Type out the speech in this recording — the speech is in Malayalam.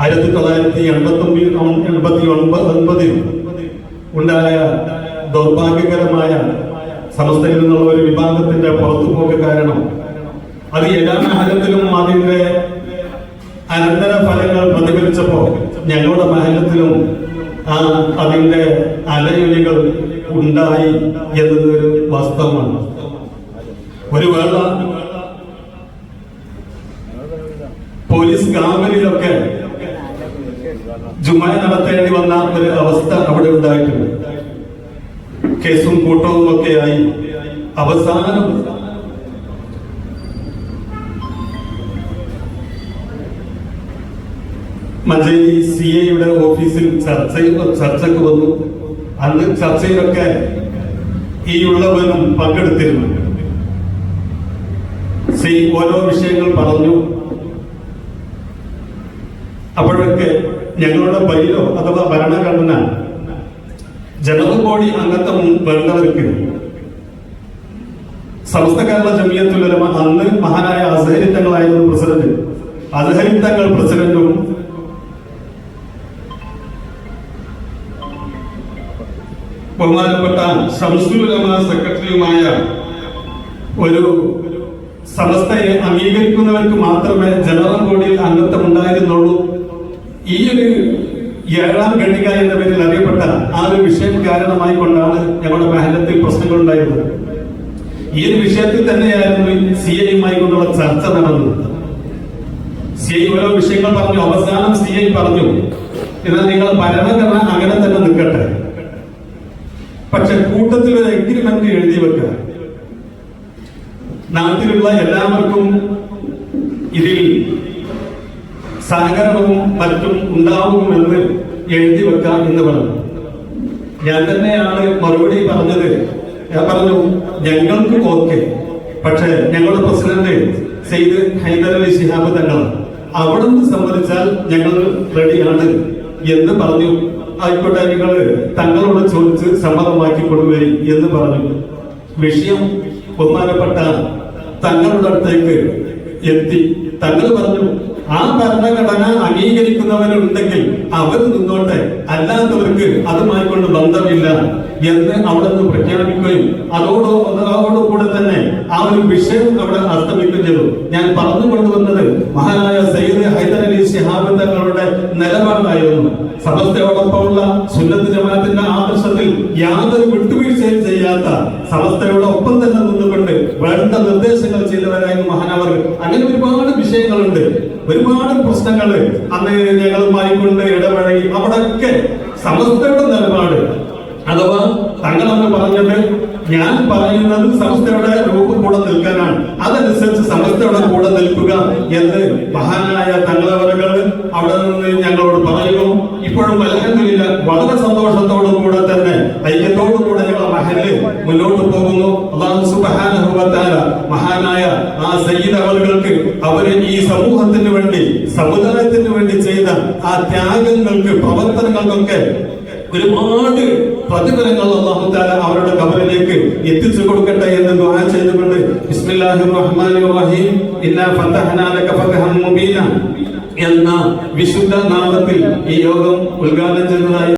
ആയിരത്തി തൊള്ളായിരത്തി എൺപത്തി എൺപത്തി ഒൻപത് ഒൻപതിൽ ഉണ്ടായ ദൗർഭാഗ്യകരമായ സമസ്തയിൽ നിന്നുള്ള ഒരു വിഭാഗത്തിന്റെ പുറത്തുപോക്ക് കാരണം അത് എല്ലാ മഹലത്തിലും അതിന്റെ അനന്തര ഫലങ്ങൾ പ്രതിഫലിച്ചപ്പോ ഞങ്ങളുടെ മഹലത്തിലും ആ അതിന്റെ അലയൊലികൾ ഉണ്ടായി എന്നത് ഒരു വാസ്തവമാണ്. ഒരു വേള പോലീസ് കാവലിലൊക്കെ ജുമായ നടത്തേണ്ടി വന്ന ഒരു അവസ്ഥ അവിടെ ഉണ്ടായിട്ടുണ്ട്. കേസും കൂട്ടവും ഒക്കെ ആയി. അവസാനം മഞ്ചേരി സി എയുടെ ഓഫീസിൽ ചർച്ച ചർച്ചക്ക് വന്നു. അന്ന് ചർച്ചയിലൊക്കെ ഈ ഉള്ളവനും പങ്കെടുത്തിരുന്നു. സി ഓരോ വിഷയങ്ങൾ പറഞ്ഞു. അപ്പോഴൊക്കെ ഞങ്ങളുടെ ബൈലോ അഥവാ ഭരണഘടന ജനറൽ അംഗത്വം വേണ്ടവർക്ക് സമസ്ത കേരള ജമിയത്തുലമ അന്ന് മഹാനായ അസഹരിത്തങ്ങളായിരുന്നു പ്രസിഡന്റ്. അസഹരിത്തങ്ങൾ പ്രസിഡന്റും ബഹുമാനപ്പെട്ട ഷംസുലമ സെക്രട്ടറിയുമായ ഒരു സമസ്തയെ അംഗീകരിക്കുന്നവർക്ക് മാത്രമേ ജനറൽ ബോഡിയിൽ അംഗത്വം ഉണ്ടായിരുന്നുള്ളൂ. ഈ ഒരു ഏഴാം ഖണ്ഡിക എന്ന പേരിൽ അറിയപ്പെട്ട ആ ഒരു വിഷയം കാരണമായി കൊണ്ടാണ് ഞങ്ങളുടെ മഹലത്തിൽ പ്രശ്നങ്ങൾ ഉണ്ടായിരുന്നത് ഈ ഒരു വിഷയത്തിൽ തന്നെയായിരുന്നു സി ഐയുമായി കൊണ്ടുള്ള ചർച്ച നടന്നത്. സി ഐ ഓരോ വിഷയങ്ങൾ പറഞ്ഞു അവസാനം സി ഐ പറഞ്ഞു. എന്നാൽ നിങ്ങൾ ഭരണഘടന അങ്ങനെ തന്നെ നിൽക്കട്ടെ. പക്ഷെ കൂട്ടത്തിൽ ഒരു എഗ്രിമെന്റ് എഴുതി വെക്കുക. നാട്ടിലുള്ള എല്ലാവർക്കും ഇതിൽ സഹകരണവും മറ്റും ഉണ്ടാവുമെന്ന് എഴുതി വെക്കാം എന്ന് പറഞ്ഞു. ഞാൻ തന്നെയാണ് മറുപടി പറഞ്ഞത്. ഞാൻ പറഞ്ഞു ഞങ്ങൾക്ക് ഓക്കെ പക്ഷേ ഞങ്ങളുടെ പ്രസിഡന്റ് സെയ്ദ് ഹൈദർ അലി ശിഹാബ് തങ്ങൾ അവിടെ നിന്ന് സമ്മതിച്ചാൽ ഞങ്ങൾ റെഡിയാണ്. എന്ന് പറഞ്ഞു. ആയിക്കോട്ടെ നിങ്ങൾ തങ്ങളോട് ചോദിച്ച് സമ്മതമാക്കി കൊടുവേ എന്ന് പറഞ്ഞു. വിഷയം ബഹുമാനപ്പെട്ട തങ്ങളുടെ അടുത്തേക്ക് എത്തി. തങ്ങൾ പറഞ്ഞു ആ ഭരണഘടന അംഗീകരിക്കുന്നവരുണ്ടെങ്കിൽ അവർ നിന്നോട്ടെ. അല്ലാത്തവർക്ക് അതുമായിക്കൊണ്ട് ബന്ധമില്ല എന്ന് അവിടെ നിന്ന് പ്രഖ്യാപിക്കുകയും അതോടോ അതോടുകൂടെ തന്നെ ആ ഒരു വിഷയം അവിടെ അസ്തമിക്കുകയും ചെയ്തു. ഞാൻ പറഞ്ഞു കൊണ്ടുവന്നത് മഹാനായ സയ്യിദ് ഹൈദർ അലി ഷിഹാബ് തങ്ങളുടെ നിലപാടായിരുന്നു. സമസ്തയോടൊപ്പമുള്ള സുന്നത്ത് ജമാഅത്തിന്റെ ആദർശത്തിൽ യാതൊരു വിട്ടുവീഴ്ചയും ചെയ്യാത്ത സമസ്തയോടൊപ്പം തന്നെ നിന്നുകൊണ്ട് വേണ്ട നിർദ്ദേശങ്ങൾ ചെയ്തവരായിരുന്നു മഹാനവർ. അങ്ങനെ ഒരുപാട് വിഷയങ്ങളുണ്ട്. ഒരുപാട് പ്രശ്നങ്ങൾ അന്ന് ഞങ്ങളുമായി കൊണ്ട് ഇടപഴകി അവിടൊക്കെ സമസ്തയുടെ നിലപാട്. അഥവാ തങ്ങൾ അന്ന് പറഞ്ഞത് ഞാൻ പറയുന്നത് സമസ്തയുടെ രൂപം കൂടെ നിൽക്കാനാണ്. അതനുസരിച്ച് സമസ്തയുടെ കൂടെ നിൽക്കുക എന്ന് മഹാനായ തങ്ങളവരകൾ അവിടെ നിന്ന് ഞങ്ങളോട് പറയുന്നു. ഇപ്പോഴും അലഹമില്ല വളരെ സന്തോഷത്തോടു കൂടെ തന്നെ ഐക്യത്തോടു അവർ ഈ സമൂഹത്തിന് വേണ്ടി സമുദായത്തിന് വേണ്ടി ചെയ്ത ആ ത്യാഗങ്ങൾക്ക് പ്രവർത്തനങ്ങൾക്കൊക്കെ ഒരുപാട് പ്രതിഫലങ്ങൾ അള്ളാഹു അവരുടെ കബറിലേക്ക് എത്തിച്ചു കൊടുക്കട്ടെ എന്ന് ദുആ ചെയ്തുകൊണ്ട് ബിസ്മില്ലാഹിർ റഹ്മാനിർ റഹീം ഇന്നാ ലക ഫതഹൻ എന്ന വിശുദ്ധ നാമത്തിൽ ഈ യോഗം ഉദ്ഘാടനം ചെയ്തതായി